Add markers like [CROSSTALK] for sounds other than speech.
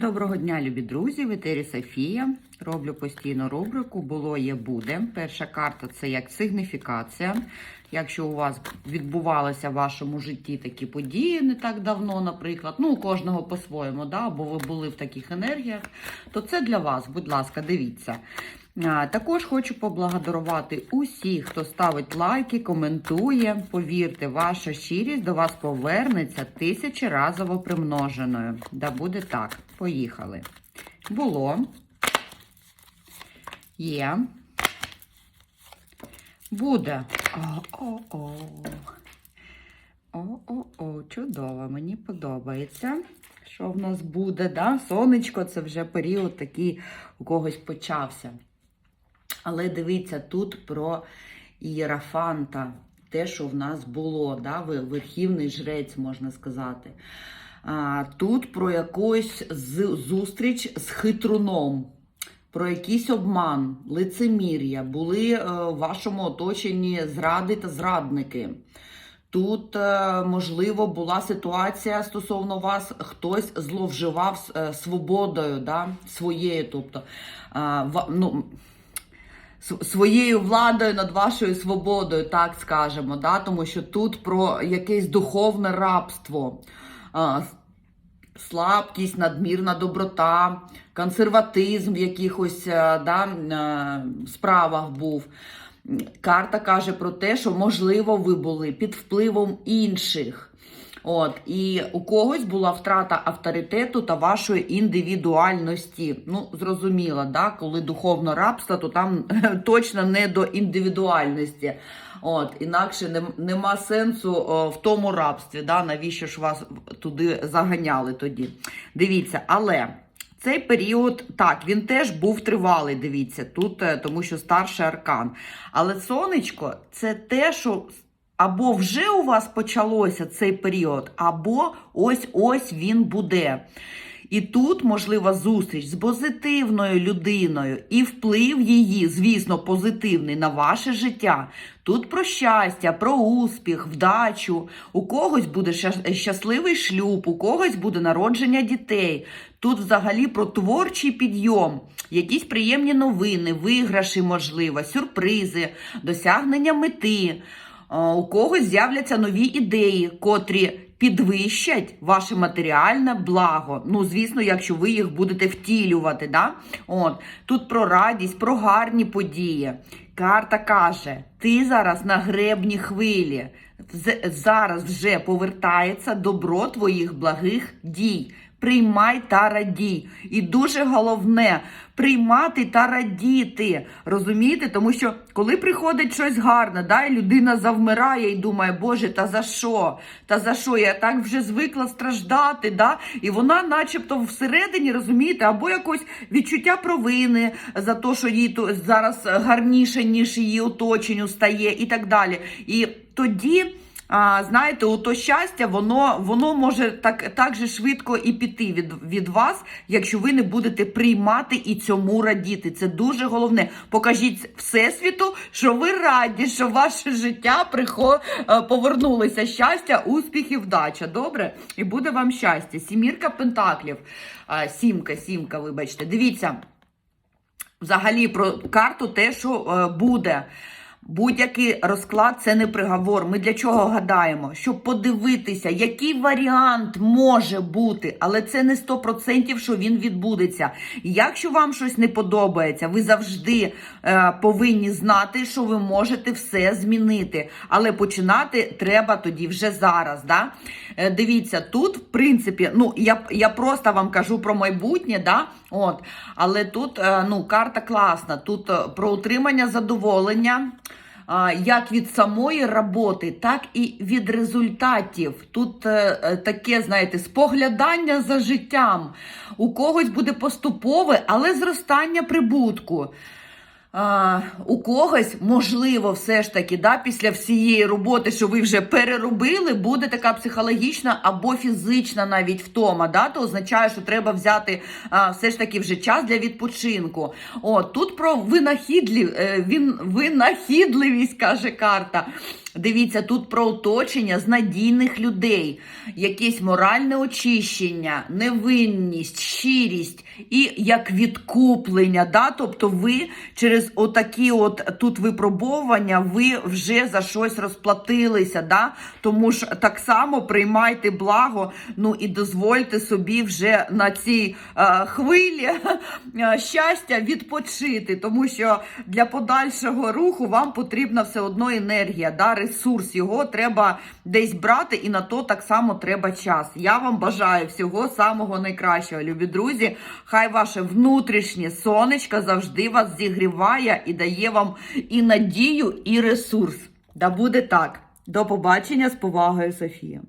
Доброго дня, любі друзі! В етері Софія. Роблю постійно рубрику Було є буде. Перша карта це як сигніфікація. Якщо у вас відбувалися в вашому житті такі події не так давно, наприклад, ну у кожного по-своєму, да, або ви були в таких енергіях, то це для вас, будь ласка, дивіться. Також хочу поблагодарувати усіх, хто ставить лайки, коментує. Повірте, ваша щирість до вас повернеться тисячеразово примноженою. Да буде так. Поїхали. Було. Є. Буде. О-о-о. О-о-о, чудово, мені подобається. Що в нас буде? да? Сонечко це вже період такий у когось почався. Але дивіться, тут про Ієрафанта, те, що в нас було, да? верхівний жрець, можна сказати. А, Тут про якусь зустріч з хитруном, про якийсь обман, лицемір'я, були е, в вашому оточенні зради та зрадники. Тут, е, можливо, була ситуація стосовно вас, хтось зловживав е, свободою, да, своєю, тобто, ну, своєю владою над вашою свободою, так скажемо, да? тому що тут про якесь духовне рабство, слабкість, надмірна доброта, консерватизм в якихось е, да, е, справах був. Карта каже про те, що можливо ви були під впливом інших. От, і у когось була втрата авторитету та вашої індивідуальності. Ну, зрозуміло, да? коли духовне рабство, то там [LAUGHS] точно не до індивідуальності. От, інакше нем- нема сенсу в тому рабстві. Да? Навіщо ж вас туди заганяли тоді? Дивіться, але. Цей період, так, він теж був тривалий, дивіться, тут, е, тому що старший аркан. Але сонечко це те, що або вже у вас почалося цей період, або ось-ось він буде. І тут можлива зустріч з позитивною людиною і вплив її, звісно, позитивний на ваше життя. Тут про щастя, про успіх, вдачу. У когось буде щасливий шлюб, у когось буде народження дітей. Тут взагалі про творчий підйом, якісь приємні новини, виграші, можливо, сюрпризи, досягнення мети. А, У когось з'являться нові ідеї, котрі підвищать ваше матеріальне благо. Ну, звісно, якщо ви їх будете втілювати. Да? От. Тут про радість, про гарні події. Карта каже: ти зараз на гребні хвилі. Зараз вже повертається добро твоїх благих дій. Приймай та радій. І дуже головне приймати та радіти. Розумієте? Тому що коли приходить щось гарне, да, і людина завмирає і думає, Боже, та за що? Та за що? Я так вже звикла страждати. Да? І вона, начебто, всередині, розумієте, або якось відчуття провини за те, що їй то зараз гарніше, ніж її оточенню стає, і так далі. І тоді. А, знаєте, у то щастя, воно воно може так, так же швидко і піти від, від вас, якщо ви не будете приймати і цьому радіти. Це дуже головне. Покажіть всесвіту, що ви раді, що ваше життя прихо, е, повернулося щастя, успіх і вдача. Добре? І буде вам щастя. Сімірка пентаклів. А, сімка, сімка, вибачте. Дивіться взагалі про карту те, що е, буде. Будь-який розклад це не приговор. Ми для чого гадаємо? Щоб подивитися, який варіант може бути, але це не 100%, що він відбудеться. Якщо вам щось не подобається, ви завжди е, повинні знати, що ви можете все змінити. Але починати треба тоді вже зараз. Да? Е, дивіться, тут, в принципі, ну я, я просто вам кажу про майбутнє, да? От, але тут е, ну, карта класна. Тут е, про утримання задоволення. Як від самої роботи, так і від результатів. Тут е, е, таке, знаєте, споглядання за життям. У когось буде поступове, але зростання прибутку. А, у когось, можливо, все ж таки, да, після всієї роботи, що ви вже переробили, буде така психологічна або фізична навіть втома. Да, то означає, що треба взяти а, все ж таки вже час для відпочинку. О, тут про винахідлів, е, він, винахідливість, каже карта. Дивіться, тут про оточення з надійних людей, якесь моральне очищення, невинність, щирість і як відкуплення. Да? Тобто ви через отакі от тут випробовування ви вже за щось розплатилися. Да? Тому ж так само приймайте благо, ну і дозвольте собі вже на цій е, хвилі [LAUGHS] е, щастя відпочити, тому що для подальшого руху вам потрібна все одно енергія, да? Ресурс. Його треба десь брати, і на то так само треба час. Я вам бажаю всього самого найкращого, любі друзі. Хай ваше внутрішнє сонечко завжди вас зігріває і дає вам і надію, і ресурс. Да буде так. До побачення з повагою, Софія.